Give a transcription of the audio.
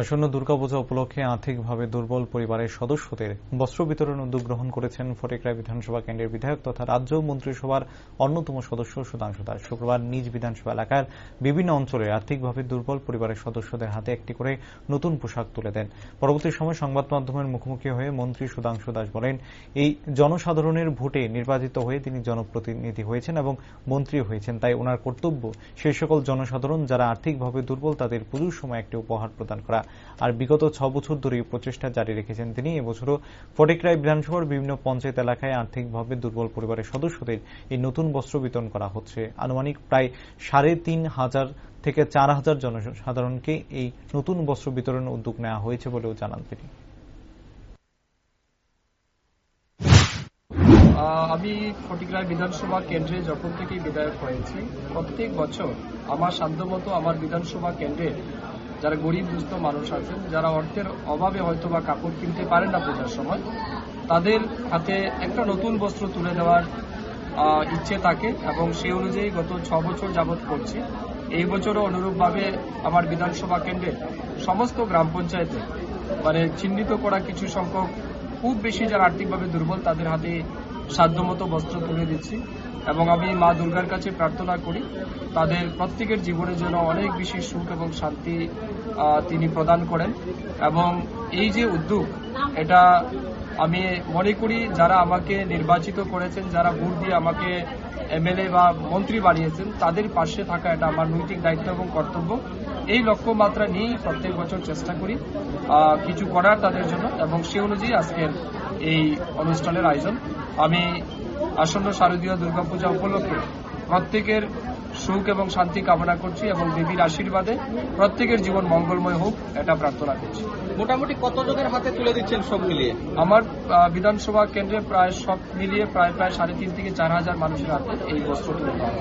আসন্ন দুর্গাপূজা উপলক্ষে আর্থিকভাবে দুর্বল পরিবারের সদস্যদের বস্ত্র বিতরণ উদ্যোগ গ্রহণ করেছেন ফটিকরায় বিধানসভা কেন্দ্রের বিধায়ক তথা রাজ্য মন্ত্রিসভার অন্যতম সদস্য সুধাংশু দাস। শুক্রবার নিজ বিধানসভা এলাকার বিভিন্ন অঞ্চলে আর্থিকভাবে দুর্বল পরিবারের সদস্যদের হাতে একটি করে নতুন পোশাক তুলে দেন। পরবর্তী সময় সংবাদ মাধ্যমের মুখোমুখি হয়ে মন্ত্রী সুধাংশু দাস বলেন, এই জনসাধারণের ভোটে নির্বাচিত হয়ে তিনি জনপ্রতিনিধি হয়েছেন এবং মন্ত্রী হয়েছেন, তাই ওনার কর্তব্য সেই সকল জনসাধারণ যারা আর্থিকভাবে দুর্বল তাদের পুজোর সময় একটি উপহার প্রদান করা। আর বিগত ছ বছর ধরে প্রচেষ্টা জারি রেখেছেন তিনি। এবছরও ফটিকরায় বিধানসভার বিভিন্ন পঞ্চায়েত এলাকায় আর্থিকভাবে দুর্বল পরিবারের সদস্যদের এই নতুন বস্ত্র বিতরণ করা হচ্ছে। আনুমানিক প্রায় সাড়ে তিন হাজার থেকে চার হাজার জনসাধারণকে এই নতুন বস্ত্র বিতরণ উদ্যোগ নেওয়া হয়েছে বলেও জানান তিনি। আমি ফটিকরায় বিধানসভা কেন্দ্রে যখন থেকে বিধায়ক হয়েছি, প্রত্যেক বছর আমার সাধ্যমতো আমার বিধানসভা কেন্দ্রে যারা গরিব, দুস্থ মানুষ আছেন, যারা অর্থের অভাবে হয়তো বা কাপড় কিনতে পারেন না পূজার সময়, তাদের হাতে একটা নতুন বস্ত্র তুলে দেওয়ার ইচ্ছে থাকে এবং সেই অনুযায়ী গত ছ বছর যাবৎ করছি। এই বছরও অনুরূপভাবে আমার বিধানসভা কেন্দ্রে সমস্ত গ্রাম পঞ্চায়েতে মানে চিহ্নিত করা কিছু সংখ্যক, খুব বেশি যারা আর্থিকভাবে দুর্বল, তাদের হাতে সাধ্যমতো বস্ত্র তুলে দিচ্ছি। এবং আমি মা দুর্গার কাছে প্রার্থনা করি তাদের প্রত্যেকের জীবনের জন্য অনেক বেশি সুখ এবং শান্তি তিনি প্রদান করেন। এবং এই যে উদ্যোগ, এটা আমি মনে করি যারা আমাকে নির্বাচিত করেছেন, যারা ভোট দিয়ে আমাকে এমএলএ বা মন্ত্রী বানিয়েছেন, তাদের পাশে থাকা এটা আমার নৈতিক দায়িত্ব এবং কর্তব্য। এই লক্ষ্যমাত্রা নিয়েই প্রত্যেক বছর চেষ্টা করি কিছু করার তাদের জন্য। এবং সে অনুযায়ী আজকের এই অনুষ্ঠানের আয়োজন। আমি আসন্ন শারদীয় দুর্গাপূজা উপলক্ষে প্রত্যেকের সুখ এবং শান্তি কামনা করছি এবং দেবীর আশীর্বাদে প্রত্যেকের জীবন মঙ্গলময় হোক এটা প্রার্থনা করছি। মোটামুটি কত জনের হাতে তুলে দিচ্ছেন সব মিলিয়ে? আমার বিধানসভা কেন্দ্রে প্রায় সব মিলিয়ে প্রায় প্রায় সাড়ে তিন থেকে চার হাজার মানুষের হাতে এই বস্ত্র তুলে দেওয়া